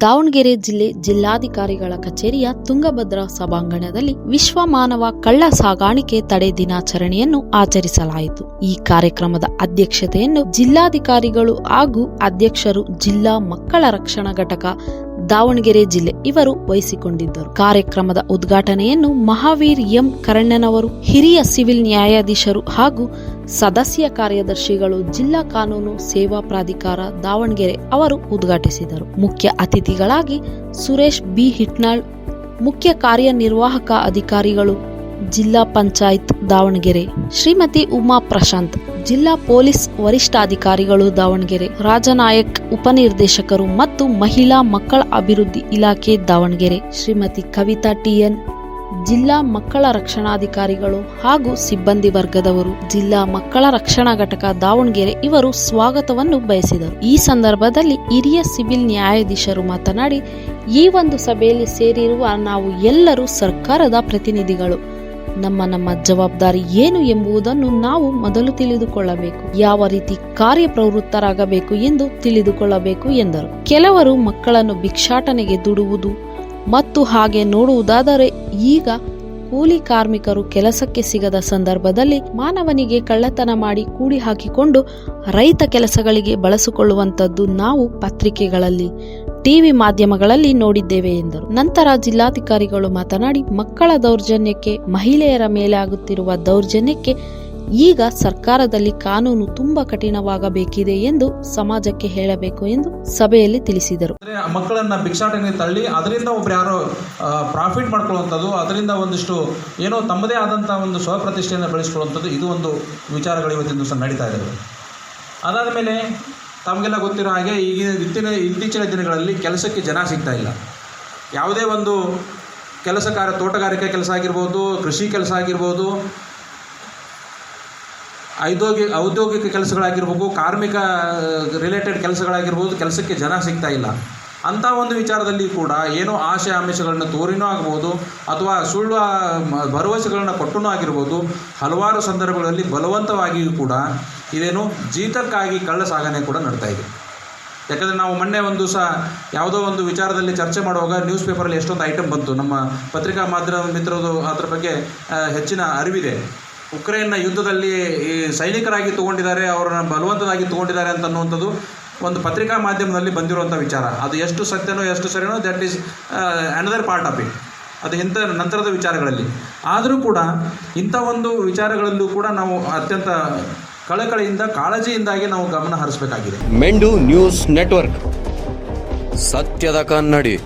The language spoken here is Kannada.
ದಾವಣಗೆರೆ ಜಿಲ್ಲೆ ಜಿಲ್ಲಾಧಿಕಾರಿಗಳ ಕಚೇರಿಯ ತುಂಗಭದ್ರಾ ಸಭಾಂಗಣದಲ್ಲಿ ವಿಶ್ವ ಮಾನವ ಕಳ್ಳ ಸಾಗಾಣಿಕೆ ತಡೆ ದಿನಾಚರಣೆಯನ್ನು ಆಚರಿಸಲಾಯಿತು. ಈ ಕಾರ್ಯಕ್ರಮದ ಅಧ್ಯಕ್ಷತೆಯನ್ನು ಜಿಲ್ಲಾಧಿಕಾರಿಗಳು ಹಾಗೂ ಅಧ್ಯಕ್ಷರು ಜಿಲ್ಲಾ ಮಕ್ಕಳ ರಕ್ಷಣಾ ಘಟಕ ದಾವಣಗೆರೆ ಜಿಲ್ಲೆ ಇವರು ವಹಿಸಿಕೊಂಡಿದ್ದರು. ಕಾರ್ಯಕ್ರಮದ ಉದ್ಘಾಟನೆಯನ್ನು ಮಹಾವೀರ್ ಎಂ ಕರಣ್ಣನವರು ಹಿರಿಯ ಸಿವಿಲ್ ನ್ಯಾಯಾಧೀಶರು ಹಾಗೂ ಸದಸ್ಯ ಕಾರ್ಯದರ್ಶಿಗಳು ಜಿಲ್ಲಾ ಕಾನೂನು ಸೇವಾ ಪ್ರಾಧಿಕಾರ ದಾವಣಗೆರೆ ಅವರು ಉದ್ಘಾಟಿಸಿದರು. ಮುಖ್ಯ ಅತಿಥಿಗಳಾಗಿ ಸುರೇಶ್ ಬಿ ಹಿಟ್ನಾಳ್, ಮುಖ್ಯ ಕಾರ್ಯನಿರ್ವಾಹಕ ಅಧಿಕಾರಿಗಳು ಜಿಲ್ಲಾ ಪಂಚಾಯತ್ ದಾವಣಗೆರೆ. ಶ್ರೀಮತಿ ಉಮಾ ಪ್ರಶಾಂತ್, ಜಿಲ್ಲಾ ಪೊಲೀಸ್ ವರಿಷ್ಠಾಧಿಕಾರಿಗಳು ದಾವಣಗೆರೆ. ರಾಜನಾಯಕ್ ಉಪನಿರ್ದೇಶಕರು ಮತ್ತು ಮಹಿಳಾ ಮಕ್ಕಳ ಅಭಿವೃದ್ಧಿ ಇಲಾಖೆ ದಾವಣಗೆರೆ. ಶ್ರೀಮತಿ ಕವಿತಾ ಟಿಎನ್ ಜಿಲ್ಲಾ ಮಕ್ಕಳ ರಕ್ಷಣಾಧಿಕಾರಿಗಳು ಹಾಗೂ ಸಿಬ್ಬಂದಿ ವರ್ಗದವರು. ಜಿಲ್ಲಾ ಮಕ್ಕಳ ರಕ್ಷಣಾ ಘಟಕ ದಾವಣಗೆರೆ ಇವರು ಸ್ವಾಗತವನ್ನು ಬಯಸಿದರು. ಈ ಸಂದರ್ಭದಲ್ಲಿ ಹಿರಿಯ ಸಿವಿಲ್ ನ್ಯಾಯಾಧೀಶರು ಮಾತನಾಡಿ, ಈ ಒಂದು ಸಭೆಯಲ್ಲಿ ಸೇರಿರುವ ನಾವು ಎಲ್ಲರೂ ಸರ್ಕಾರದ ಪ್ರತಿನಿಧಿಗಳು. ನಮ್ಮ ನಮ್ಮ ಜವಾಬ್ದಾರಿ ಏನು ಎಂಬುದನ್ನು ನಾವು ಮೊದಲು ತಿಳಿದುಕೊಳ್ಳಬೇಕು. ಯಾವ ರೀತಿ ಕಾರ್ಯಪ್ರವೃತ್ತರಾಗಬೇಕು ಎಂದು ತಿಳಿದುಕೊಳ್ಳಬೇಕು ಎಂದರು. ಕೆಲವರು ಮಕ್ಕಳನ್ನು ಭಿಕ್ಷಾಟನೆಗೆ ದುಡುವುದು ಮತ್ತು ಹಾಗೆ ನೋಡುವುದಾದರೆ ಈಗ ಕೂಲಿ ಕಾರ್ಮಿಕರು ಕೆಲಸಕ್ಕೆ ಸಿಗದ ಸಂದರ್ಭದಲ್ಲಿ ಮಾನವನಿಗೆ ಕಳ್ಳತನ ಮಾಡಿ ಕೂಡಿ ಹಾಕಿಕೊಂಡು ರೈತ ಕೆಲಸಗಳಿಗೆ ಬಳಸಿಕೊಳ್ಳುವಂತದ್ದು ನಾವು ಪತ್ರಿಕೆಗಳಲ್ಲಿ ಟಿವಿ ಮಾಧ್ಯಮಗಳಲ್ಲಿ ನೋಡಿದ್ದೇವೆ ಎಂದರು. ನಂತರ ಜಿಲ್ಲಾಧಿಕಾರಿಗಳು ಮಾತನಾಡಿ, ಮಕ್ಕಳ ದೌರ್ಜನ್ಯಕ್ಕೆ, ಮಹಿಳೆಯರ ಮೇಲೆ ಆಗುತ್ತಿರುವ ದೌರ್ಜನ್ಯಕ್ಕೆ ಈಗ ಸರ್ಕಾರದಲ್ಲಿ ಕಾನೂನು ತುಂಬಾ ಕಠಿಣವಾಗಬೇಕಿದೆ ಎಂದು ಸಮಾಜಕ್ಕೆ ಹೇಳಬೇಕು ಎಂದು ಸಭೆಯಲ್ಲಿ ತಿಳಿಸಿದರು. ಮಕ್ಕಳನ್ನ ಭಿಕ್ಷಾಟನೆ ತಳ್ಳಿ, ಅದರಿಂದ ಒಬ್ರು ಯಾರೋ ಪ್ರಾಫಿಟ್ ಮಾಡ್ಕೊಳ್ಳುವಂಥದ್ದು, ಅದರಿಂದ ಒಂದಿಷ್ಟು ಏನೋ ತಮ್ಮದೇ ಆದಂಥ ಒಂದು ಸ್ವಪ್ರತಿಷ್ಠೆಯನ್ನು ಬೆಳೆಸ್ಕೊಳ್ಳುವಂಥದ್ದು, ಇದು ಒಂದು ವಿಚಾರಗಳು ಇವತ್ತಿನ ದಿವಸ ನಡೀತಾ ಇದೆ ಅದಾದ ಮೇಲೆ ತಮಗೆಲ್ಲ ಗೊತ್ತಿರೋ ಹಾಗೆ ಈಗಿನ ಇತ್ತಿನ ಇತ್ತೀಚಿನ ದಿನಗಳಲ್ಲಿ ಕೆಲಸಕ್ಕೆ ಜನ ಸಿಗ್ತಾ ಇಲ್ಲ. ಯಾವುದೇ ಒಂದು ಕೆಲಸ ಕಾರ್ಯ ತೋಟಗಾರಿಕೆ ಕೆಲಸ ಆಗಿರ್ಬೋದು, ಕೃಷಿ ಕೆಲಸ ಆಗಿರ್ಬೋದು ಔದ್ಯೋಗಿಕ ಔದ್ಯೋಗಿಕ ಕೆಲಸಗಳಾಗಿರ್ಬೋದು, ಕಾರ್ಮಿಕ ರಿಲೇಟೆಡ್ ಕೆಲಸಗಳಾಗಿರ್ಬೋದು ಕೆಲಸಕ್ಕೆ ಜನ ಸಿಗ್ತಾ ಇಲ್ಲ. ಅಂಥ ಒಂದು ವಿಚಾರದಲ್ಲಿ ಕೂಡ ಏನೋ ಆಶೆ ಆಮಿಷಗಳನ್ನು ತೋರಿನೂ ಆಗ್ಬೋದು, ಅಥವಾ ಸುಳ್ಳು ಭರವಸೆಗಳನ್ನು ಕೊಟ್ಟನೂ ಆಗಿರ್ಬೋದು, ಹಲವಾರು ಸಂದರ್ಭಗಳಲ್ಲಿ ಬಲವಂತವಾಗಿಯೂ ಕೂಡ ಇದೇನು ಜೀತಕ್ಕಾಗಿ ಕಳ್ಳ ಸಾಗಣೆ ಕೂಡ ನಡ್ತಾ ಇದೆ. ಯಾಕಂದರೆ ನಾವು ಮೊನ್ನೆ ಒಂದು ಸಹ ಯಾವುದೋ ಒಂದು ವಿಚಾರದಲ್ಲಿ ಚರ್ಚೆ ಮಾಡುವಾಗ ನ್ಯೂಸ್ ಪೇಪರಲ್ಲಿ ಎಷ್ಟೊಂದು ಐಟಮ್ ಬಂತು. ನಮ್ಮ ಪತ್ರಿಕಾ ಮಾಧ್ಯಮ ಮಿತ್ರರು ಅದರ ಬಗ್ಗೆ ಹೆಚ್ಚಿನ ಅರಿವಿದೆ. ಉಕ್ರೇನ್ನ ಯುದ್ಧದಲ್ಲಿ ಈ ಸೈನಿಕರಾಗಿ ತೊಗೊಂಡಿದ್ದಾರೆ, ಅವರನ್ನ ಬಲವಂತದಾಗಿ ತೊಗೊಂಡಿದ್ದಾರೆ ಅಂತ ಅನ್ನುವಂಥದ್ದು ಒಂದು ಪತ್ರಿಕಾ ಮಾಧ್ಯಮದಲ್ಲಿ ಬಂದಿರುವಂಥ ವಿಚಾರ. ಅದು ಎಷ್ಟು ಸತ್ಯನೋ ಎಷ್ಟು ಸರಿನೋ that is another part of it ಅದು ಇಂಥ ನಂತರದ ವಿಚಾರಗಳಲ್ಲಿ. ಆದರೂ ಕೂಡ ಇಂಥ ಒಂದು ವಿಚಾರಗಳಲ್ಲೂ ಕೂಡ ನಾವು ಅತ್ಯಂತ ಕಳಕಳಿಯಿಂದ ಕಾಳಜಿಯಿಂದಾಗಿ ನಾವು ಗಮನ ಹರಿಸಬೇಕಾಗಿದೆ. ಮೆಂಡು ನ್ಯೂಸ್ ನೆಟ್ವರ್ಕ್. ಸತ್ಯದ ಕನ್ನಡಿ.